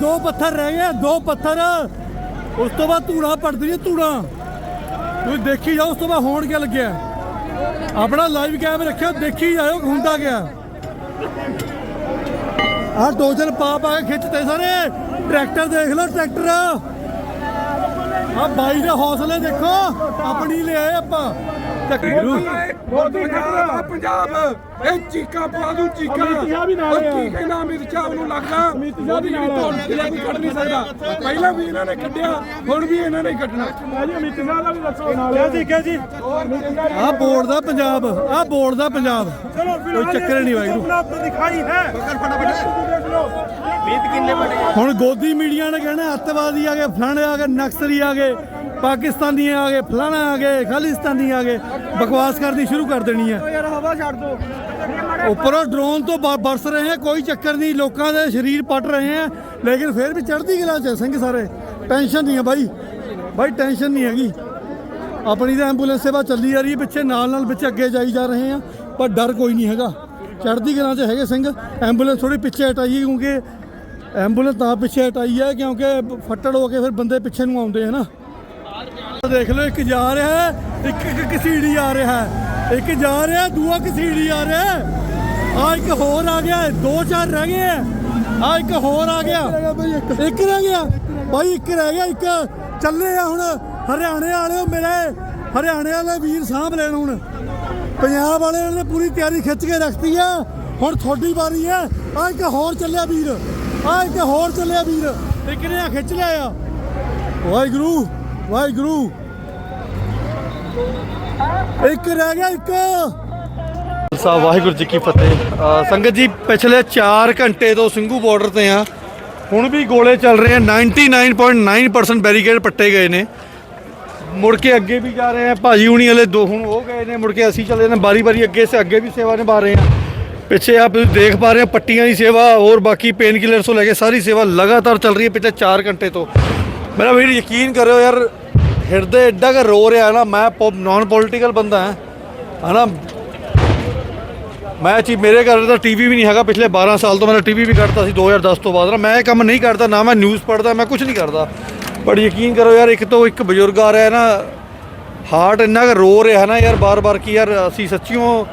ਦੋ ਪੱਥਰ ਰਹਿ ਗਏ, ਦੋ ਪੱਥਰ। ਉਸ ਤੋਂ ਬਾਅਦ ਧੂੜਾ ਪੜਦੀ ਹੈ ਧੂੜਾ ਤੁਸੀਂ ਦੇਖੀ ਜਾਓ, ਉਸ ਤੋਂ ਬਾਅਦ ਹੋਣ ਕੀ ਲੱਗਿਆ? ਆਪਣਾ ਲਾਈਵ ਕੈਮ ਰੱਖਿਓ ਦੇਖੀ ਜਾਓ ਹੁੰਦਾ ਗਿਆ ਦੋ ਡੋਜ਼ਰ ਪਾ ਪਾ ਕੇ ਖਿੱਚਦੇ ਸਾਰੇ। ਟਰੈਕਟਰ ਦੇਖ ਲਓ, ਟਰੈਕਟਰ। ਆ ਬਾਈ ਦੇ ਹੌਸਲੇ ਦੇਖੋ ਆਪਣੀ ਲਿਆਏ ਆਪਾਂ। ਚੱਕਰੂ ਪੰਜਾਬ ਪੰਜਾਬ। ਇਹ ਚੀਕਾਂ ਪਾ ਦੂ ਚੀਕਾਂ। ਅਮਿਤ ਸ਼ਾਹ ਵੀ ਨਾਲ ਉਹ ਆ। ਕੀ ਕਹਿੰਦਾ ਅਮਿਤ ਸ਼ਾਹ ਨੂੰ ਲੱਗਦਾ? ਅਮਿਤ ਸ਼ਾਹ ਵੀ ਉਹਦੀ ਨਾਲ ਆ। ਧੌਣ ਕਿਲਾ ਕੋਈ ਕੱਢ ਨਹੀਂ ਸਕਦਾ। ਪਹਿਲਾਂ ਵੀ ਇਹਨਾਂ ਨੇ ਕੱਢਿਆ ਹੁਣ ਵੀ ਇਹਨਾਂ ਨੇ ਹੀ ਕੱਢਣਾ ਜੀ ਅਮਿਤ ਸ਼ਾਹ ਦਾ ਵੀ ਦੱਸੋ ਨਾਲ ਜੀ ਕਿਹਾ ਜੀ। ਆ ਬੋਰਡ ਦਾ ਪੰਜਾਬ ਆ ਬੋਰਡ ਦਾ ਪੰਜਾਬ। ਕੋਈ ਚੱਕਰ ਨਹੀਂ ਵਾਹਿਗੁਰੂ। ਆਪਣਾ ਤਾਂ ਦਿਖਾਈ ਹੈ। ਹੁਣ ਗੋਦੀ ਮੀਡੀਆ ਨੇ ਕਹਿਣਾ ਅੱਤਵਾਦੀ ਆ ਗਏ ਫਲਾਣੇ ਆ ਗਏ ਨਕਸਲੀ ਆ ਗਏ। ਪਾਕਿਸਤਾਨੀ ਆ ਗਏ ਫਲਾਣਾ ਆ ਗਏ ਖਾਲਿਸਤਾਨੀ ਆ ਗਏ ਬਕਵਾਸ ਕਰਨੀ ਸ਼ੁਰੂ ਕਰ ਦੇਣੀ ਹੈ ਯਾਰ ਹਵਾ ਛੱਡ ਦੋ। ਉੱਪਰੋਂ ਡਰੋਨ ਤੋਂ ਬਰਸ ਰਹੇ ਹੈ ਕੋਈ ਚੱਕਰ ਨਹੀਂ ਲੋਕਾਂ ਦੇ ਸਰੀਰ ਪਟ ਰਹੇ ਹੈ ਲੇਕਿਨ ਫਿਰ ਵੀ ਚੜ੍ਹਦੀ ਕਲਾ ਚ ਸਿੰਘ ਸਾਰੇ। ਟੈਨਸ਼ਨ ਨਹੀਂ ਹੈ ਬਾਈ ਬਾਈ ਟੈਨਸ਼ਨ ਨਹੀਂ ਹੈਗੀ। ਆਪਣੀ ਤਾਂ ਐਂਬੂਲੈਂਸ ਸੇਵਾ ਚੱਲੀ ਜਾ ਰਹੀ ਹੈ ਪਿੱਛੇ ਨਾਲ ਨਾਲ ਵਿੱਚ ਅੱਗੇ ਜਾਈ ਜਾ ਰਹੇ ਆ ਪਰ ਡਰ ਕੋਈ ਨਹੀਂ ਹੈਗਾ। ਚੜ੍ਹਦੀ ਕਲਾ ਚ ਹੈਗੇ ਸਿੰਘ ਐਂਬੂਲੈਂਸ ਥੋੜੀ ਪਿੱਛੇ ਹਟਾਈ ਕਿਉਂਕਿ ਐਂਬੂਲੈਂਸ ਤਾਂ ਪਿੱਛੇ ਹਟਾਈ ਹੈ ਕਿਉਂਕਿ ਫੱਟੜ ਹੋ ਕੇ ਫਿਰ ਬੰਦੇ ਪਿੱਛੇ ਨੂੰ ਆਉਂਦੇ ਹੈ ਨਾ। ਦੇਖ ਲਓ ਇੱਕ ਜਾ ਰਿਹਾ ਹੈ ਇੱਕ ਇੱਕ ਕਸੀੜੀ ਆ ਰਿਹਾ ਹੈ। ਇੱਕ ਜਾ ਰਿਹਾ ਦੂਆ ਕਸੀੜੀ ਆ ਰਿਹਾ ਹੈ। ਆ ਇੱਕ ਹੋਰ ਆ ਗਿਆ ਹੈ, ਦੋ ਚਾਰ ਰਹਿ ਗਏ ਆ ਇੱਕ ਹੋਰ ਆ ਗਿਆ। ਇੱਕ ਰਹਿ ਗਿਆ ਬਾਈ ਇੱਕ। ਰਹਿ ਗਿਆ। ਇੱਕ ਚੱਲੇ ਆ ਹੁਣ ਹਰਿਆਣੇ ਵਾਲਿਓ ਮੇਰੇ ਹਰਿਆਣੇ ਵਾਲੇ ਵੀਰ ਸਾਂਭ ਲੈਣ ਹੁਣ। ਪੰਜਾਬ ਵਾਲਿਆਂ ਨੇ ਪੂਰੀ ਤਿਆਰੀ ਖਿੱਚ ਕੇ ਰੱਖਤੀ ਆ। ਹੁਣ ਤੁਹਾਡੀ ਵਾਰੀ ਆ ਆ ਇੱਕ ਹੋਰ ਚੱਲਿਆ ਵੀਰ। ਆ ਇੱਕ ਹੋਰ ਚੱਲਿਆ ਵੀਰ ਇੱਕ ਨੇ ਆ ਖਿੱਚ ਲਿਆ ਆ? ਵਾਹਿਗੁਰੂ ਵਾਹਿਗੁਰੂ। ਇੱਕ ਰਹਿ ਗਿਆ ਇੱਕ। ਸਾਹਿਬ ਵਾਹਿਗੁਰੂ ਜੀ ਕੀ ਫਤਿਹ। ਅ, ਸੰਗਤ ਜੀ ਪਿਛਲੇ 4 ਘੰਟੇ ਤੋਂ ਸਿੰਘੂ ਬਾਰਡਰ ਤੇ ਆ। ਹੁਣ ਵੀ ਗੋਲੇ ਚੱਲ ਰਹੇ ਆ। 99.9% ਬੈਰੀਕੇਡ ਪੱਟੇ ਗਏ ਨੇ। ਮੁੜ ਕੇ ਅੱਗੇ ਵੀ ਜਾ ਰਹੇ ਆ। ਭਾਜੀ ਹੁਣੀ ਵਾਲੇ ਦੋ ਹੁਣ ਉਹ ਗਏ ਨੇ। ਮੁੜ ਕੇ ਅਸੀਂ ਚੱਲੇ ਨੇ। ਬਾਰੀ ਬਾਰੀ ਅੱਗੇ ਸੇ ਅੱਗੇ ਵੀ ਸੇਵਾ ਨਿਭਾ ਰਹੇ ਆ। ਪਿੱਛੇ ਆਪ ਦੇਖ ਪਾ ਰਹੇ ਹੋ ਪੱਟੀਆਂ ਦੀ ਸੇਵਾ ਹੋਰ ਬਾਕੀ ਪੇਨ ਕਿਲਰਸ ਤੋਂ ਲੈ ਕੇ ਸਾਰੀ ਸੇਵਾ ਲਗਾਤਾਰ ਚੱਲ ਰਹੀ ਹੈ ਪਿਛਲੇ 4 ਘੰਟੇ ਤੋਂ। ਮੇਰਾ ਵੀਰ ਯਕੀਨ ਕਰਿਓ ਯਾਰ, ਹਿਰਦੇ ਐਡਾ ਕਿ ਰੋ ਰਿਹਾ ਨਾ, ਮੈਂ ਨਾਨ ਪੋਲੀਟੀਕਲ ਬੰਦਾ ਹਾਂ, ਹਨਾ? ਮੈਂ ਚੀ, ਮੇਰੇ ਘਰ ਦਾ ਟੀਵੀ ਵੀ ਨਹੀਂ ਹੈਗਾ, ਪਿਛਲੇ 12 ਸਾਲ ਤੋਂ ਮੈਂ ਟੀਵੀ ਵੀ ਕੱਢਤਾ ਸੀ 2010 ਤੋਂ ਬਾਅਦ। ਨਾ, ਮੈਂ ਇਹ ਕੰਮ ਨਹੀਂ ਕਰਦਾ, ਨਾ ਮੈਂ ਨਿਊਜ਼ ਪੜ੍ਹਦਾ, ਮੈਂ ਕੁਝ ਨਹੀਂ ਕਰਦਾ। ਪਰ ਯਕੀਨ ਕਰੋ ਯਾਰ, ਇੱਕ ਤੋਂ ਇੱਕ ਬਜ਼ੁਰਗ ਆ ਰਿਹਾ ਨਾ ਹਾਰਟ ਇੰਨਾ ਕਿ ਰੋ ਰਿਹਾ ਨਾ ਯਾਰ, ਬਾਰ-ਬਾਰ ਕੀ ਯਾਰ, ਅਸੀਂ ਸੱਚੀਓ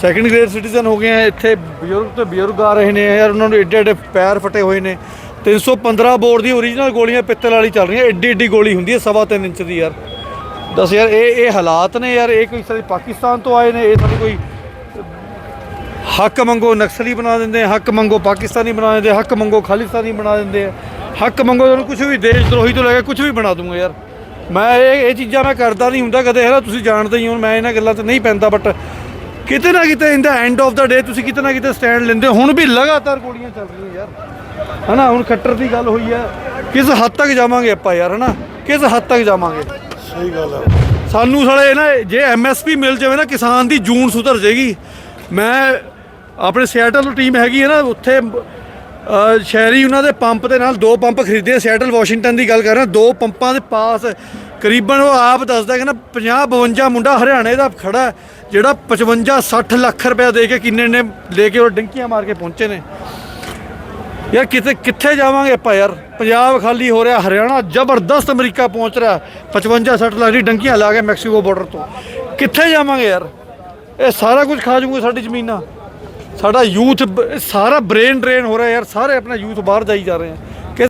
ਸੈਕੰਡ ਗ੍ਰੇਡ ਸਿਟੀਜ਼ਨ ਹੋ ਗਏ ਆ, ਇੱਥੇ ਬਜ਼ੁਰਗ ਤੇ ਬਜ਼ੁਰਗ ਆ ਰਹੇ ਨੇ, ਯਾਰ ਉਹਨਾਂ ਨੂੰ ਏਡੇ ਏਡੇ ਪੈਰ ਫਟੇ ਹੋਏ ਨੇ। 315 ਬੋਰ ਦੀ ਓਰੀਜਨਲ ਗੋਲੀਆਂ ਪਿੱਤਲ ਵਾਲੀ ਚੱਲ ਰਹੀਆਂ ਏਡੀ ਏਡੀ ਗੋਲੀ ਹੁੰਦੀ ਹੈ, ਸਵਾ ਤਿੰਨ ਇੰਚ ਦੀ, ਯਾਰ। ਦੱਸ ਯਾਰ, ਇਹ ਇਹ ਹਾਲਾਤ ਨੇ ਯਾਰ, ਇਹ ਕੋਈ ਸਾਡੀ ਪਾਕਿਸਤਾਨ ਤੋਂ ਆਏ ਨੇ, ਇਹ ਸਾਡੇ ਕੋਈ ਹੱਕ ਮੰਗੋ ਨਕਸਲੀ ਬਣਾ ਦਿੰਦੇ ਆ, ਹੱਕ ਮੰਗੋ ਪਾਕਿਸਤਾਨੀ ਬਣਾ ਦਿੰਦੇ ਹੱਕ ਮੰਗੋ ਖਾਲਿਸਤਾਨੀ ਬਣਾ ਦਿੰਦੇ ਆ। ਹੱਕ ਮੰਗੋ ਤੁਹਾਨੂੰ ਕੁਝ ਵੀ, ਦੇਸ਼ ਦਰੋਹੀ ਤੋਂ ਲੈ ਕੇ ਕੁਝ ਵੀ ਬਣਾ ਦੂੰਗਾ ਯਾਰ। ਮੈਂ ਇਹ ਇਹ ਚੀਜ਼ਾਂ ਮੈਂ ਕਰਦਾ ਨਹੀਂ ਹੁੰਦਾ, ਕਦੇ ਹੈ ਨਾ ਤੁਸੀਂ ਜਾਣਦੇ ਹੀ ਹੋ, ਮੈਂ ਇਹਨਾਂ ਗੱਲਾਂ ਤੇ ਨਹੀਂ ਪੈਂਦਾ ਬਟ ਕਿਤੇ ਨਾ ਕਿਤੇ ਇਨ ਦਾ ਐਂਡ ਆਫ ਦਾ ਡੇ ਤੁਸੀਂ ਕਿਤੇ ਨਾ ਕਿਤੇ ਸਟੈਂਡ ਲੈਂਦੇ ਹੋ। ਹੁਣ ਵੀ ਲਗਾਤਾਰ ਗੋਲੀਆਂ ਚੱਲ ਰਹੀਆਂ ਯਾਰ। ਹਨਾ ਹੁਣ ਖੱਟਰ ਦੀ ਗੱਲ ਹੋਈ ਹੈ। ਕਿਸ ਹੱਦ ਤੱਕ ਜਾਵਾਂਗੇ ਆਪਾਂ ਯਾਰ ਹਨਾ? ਕਿਸ ਹੱਦ ਤੱਕ ਜਾਵਾਂਗੇ? ਸਹੀ ਗੱਲ ਹੈ ਸਾਨੂੰ ਸਾਲੇ ਨਾ ਜੇ ਐਮਐਸਪੀ ਮਿਲ ਜਾਵੇ ਨਾ ਕਿਸਾਨ ਦੀ ਜੂਨ ਸੁਧਰ ਜਾਏਗੀ। ਮੈਂ ਆਪਣੇ ਸਿਆਟਲ ਟੀਮ ਹੈਗੀ ਹੈ ਨਾ ਉੱਥੇ ਸ਼ਹਿਰੀ ਉਹਨਾਂ ਦੇ ਪੰਪ ਦੇ ਨਾਲ ਦੋ ਪੰਪ ਖਰੀਦੇ ਸੈਟਲ ਵਾਸ਼ਿੰਗਟਨ ਦੀ ਗੱਲ ਕਰ ਰਿਹਾ। ਦੋ ਪੰਪਾਂ ਦੇ ਪਾਸ ਕਰੀਬਨ ਉਹ ਆਪ ਦੱਸਦਾ ਕਹਿੰਦਾ ਨਾ 50 52 ਮੁੰਡਾ ਹਰਿਆਣੇ ਦਾ ਖੜਾ ਜਿਹੜਾ 55 60 ਲੱਖ ਰੁਪਏ ਦੇ ਕੇ ਕਿੰਨੇ ਨੇ ਲੈ ਕੇ ਉਹ ਡੰਕੀਆਂ ਮਾਰ ਕੇ ਪਹੁੰਚੇ ਨੇ। ਯਾਰ ਕਿਤੇ ਕਿੱਥੇ ਜਾਵਾਂਗੇ ਆਪਾਂ ਯਾਰ? ਪੰਜਾਬ ਖਾਲੀ ਹੋ ਰਿਹਾ, ਹਰਿਆਣਾ ਜ਼ਬਰਦਸਤ ਅਮਰੀਕਾ ਪਹੁੰਚ ਰਿਹਾ 55 60 ਲੱਖ ਦੀ ਡੰਕੀਆਂ ਲਾ ਕੇ ਮੈਕਸੀਕੋ ਬਾਰਡਰ ਤੋਂ। ਕਿੱਥੇ ਜਾਵਾਂਗੇ ਯਾਰ? ਇਹ ਸਾਰਾ ਕੁਝ ਖਾ ਜੂਗੇ ਸਾਡੀ ਜ਼ਮੀਨਾਂ। ਸਾਡਾ ਯੂਥ ਸਾਰਾ ਬ੍ਰੇਨ ਡਰੇਨ ਹੋ ਰਿਹਾ ਯਾਰ, ਸਾਰੇ ਆਪਣਾ ਯੂਥ ਬਾਹਰ ਜਾਈ ਜਾ ਰਹੇ ਆ।